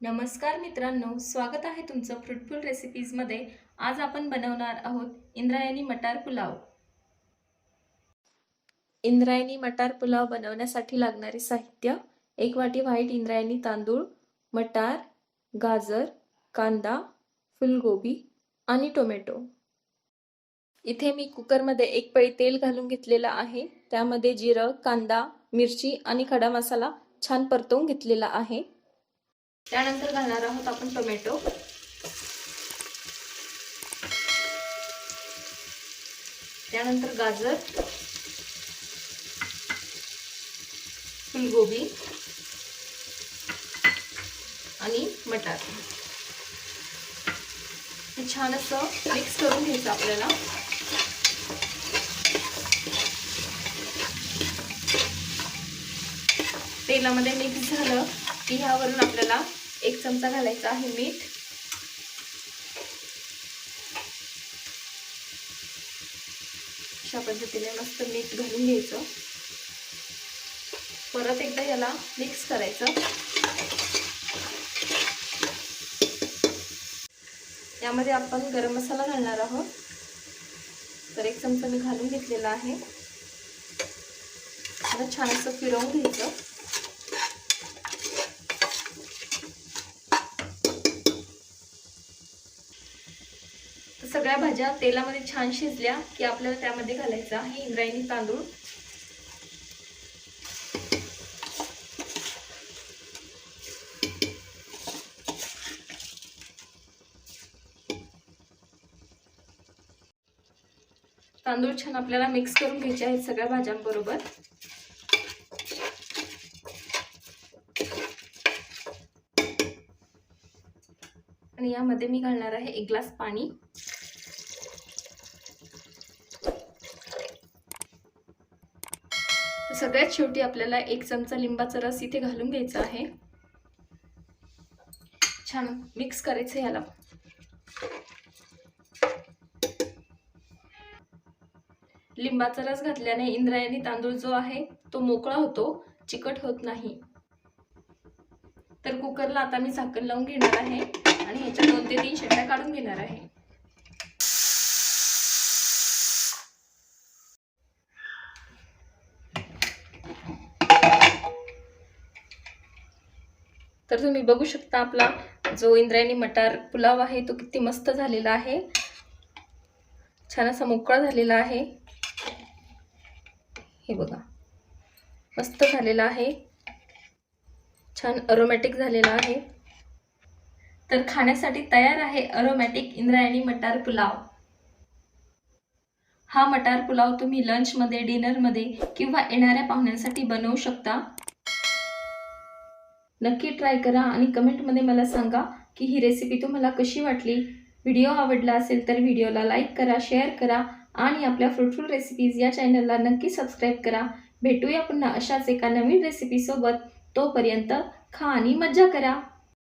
नमस्कार मित्रांनो स्वागत आहे तुमचं फ्रुटफुल रेसिपीजमध्ये आज आपण बनवणार आहोत इंद्रायणी मटार पुलाव. इंद्रायणी मटार पुलाव बनवण्यासाठी लागणारे साहित्य एक वाटी व्हाईट इंद्रायणी तांदूळ मटार गाजर कांदा फुलगोबी आणि टोमॅटो. इथे मी कुकरमध्ये एक पळी तेल घालून घेतलेलं आहे. त्यामध्ये जिरं कांदा मिरची आणि खडा मसाला छान परतवून घेतलेला आहे. त्यानंतर घालणार आहोत आपण टोमॅटो. त्यानंतर गाजर. फुलगोबी. आणि मटार. हे छान असं मिक्स करून घ्यायचं आपल्याला. तेलामध्ये मिक्स झालं की ह्यावरून आपल्याला एक चमचा घालायचा आहे मीठ. अशा पद्धतीने मस्त मीठ घालून घ्यायचं. परत एकदा याला मिक्स करायचं. यामध्ये आपण गरम मसाला घालणार आहोत. तर एक चमचा मी घालून घेतलेला आहे. छान असं फिरवून घ्यायचं. सगळ्या भाज्या तेलामध्ये छान शिजल्या की आपल्याला त्यामध्ये घालायचा हे इंद्रायणी तांदूळ. तांदूळ छान आपल्याला मिक्स करून घ्यायचे आहेत सगळ्या भाज्यांबरोबर. आणि यामध्ये मी घालणार आहे एक ग्लास पाणी. सगळ्यात शेवटी आपल्याला एक चमचा लिंबाचा रस इथे घालून घ्यायचा आहे. छान मिक्स करायचं याला. लिंबाचा रस घातल्याने इंद्रायणी तांदूळ जो आहे तो मोकळा होतो चिकट होत नाही. तर कुकरला आता मी झाकण लावून घेणार आहे आणि ह्याच्या दोन ते तीन शिट्ट्या काढून घेणार आहे. तर तुम्ही बघू शकता आपला जो इंद्रायणी मटार पुलाव आहे तो किती मस्त झालेला आहे. छान असा मोकळा झालेला आहे. हे बघा. मस्त झालेला आहे. छान अरोमॅटिक झालेला आहे. तर खाण्यासाठी तयार आहे अरोमॅटिक इंद्रायणी मटार पुलाव. हा मटार पुलाव तुम्ही लंचमध्ये डिनरमध्ये किंवा येणाऱ्या पाहुण्यांसाठी बनवू शकता. नक्की ट्राय करा आणि कमेंटमध्ये मला सांगा की ही रेसिपी तुम्हाला कशी वाटली? व्हिडिओ आवडला असेल तर व्हिडिओला लाईक करा शेअर करा आणि आपल्या फ्रुटफुल रेसिपीज या चॅनलला नक्की सबस्क्राईब करा. भेटूया पुन्हा अशाच एका नवीन रेसिपीसोबत तोपर्यंत खा आणि मज्जा करा.